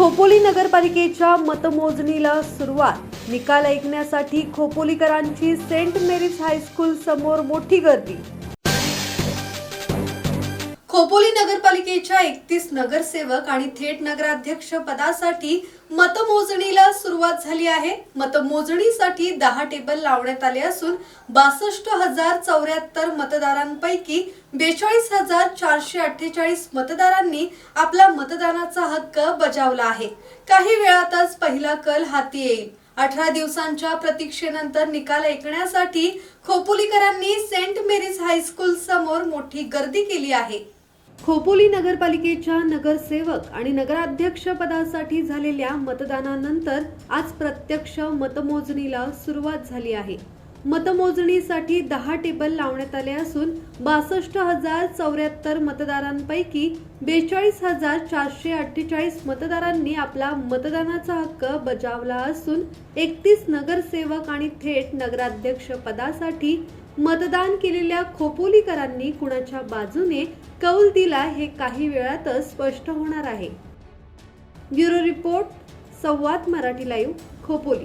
खोपोली नगरपालिकेच्या मतमोजणीला सुरुवात. निकाल ऐकण्यासाठी खोपोलीकरांची सेंट मेरीज हायस्कूल समोर मोठी गर्दी. खोपोली नगरपालिकेच्या एकतीस नगरसेवक आणि थेट नगराध्यक्ष पदासाठी मतमोजणीला सुरुवात झाली आहे. मतमोजणीसाठी दहा टेबल लावण्यात आले असून बासष्ट हजार चौऱ्याहत्तर मतदारांपैकी बेचाळीस हजार चारशे अठ्ठेचाळीस मतदारांनी आपला मतदानाचा हक्क बजावला आहे. काही वेळातच पहिला कल हाती येईल. अठरा दिवसांच्या प्रतीक्षेनंतर निकाल ऐकण्यासाठी खोपोलीकरांनी सेंट मेरीज हायस्कूल समोर मोठी गर्दी केली आहे. खोपोली नगरपालिकेच्या नगरसेवक आणि नगराध्यक्ष पदासाठी झालेल्या मतदानानंतर आज प्रत्यक्ष मतमोजणीला सुरुवात झाली आहे. मतमोजणीसाठी दहा टेबल लावण्यात आले असून बासष्ट हजार चौऱ्याहत्तर मतदारांपैकी बेचाळीस हजार चारशे अठ्ठेचाळीस मतदारांनी आपला मतदानाचा हक्क बजावला असून एकतीस नगरसेवक आणि थेट नगराध्यक्ष पदासाठी मतदान केलेल्या खोपोलीकरांनी कुणाच्या बाजूने कौल दिला हे काही वेळातच स्पष्ट होणार आहे. Bureau report Samvad Marathi live Khopoli.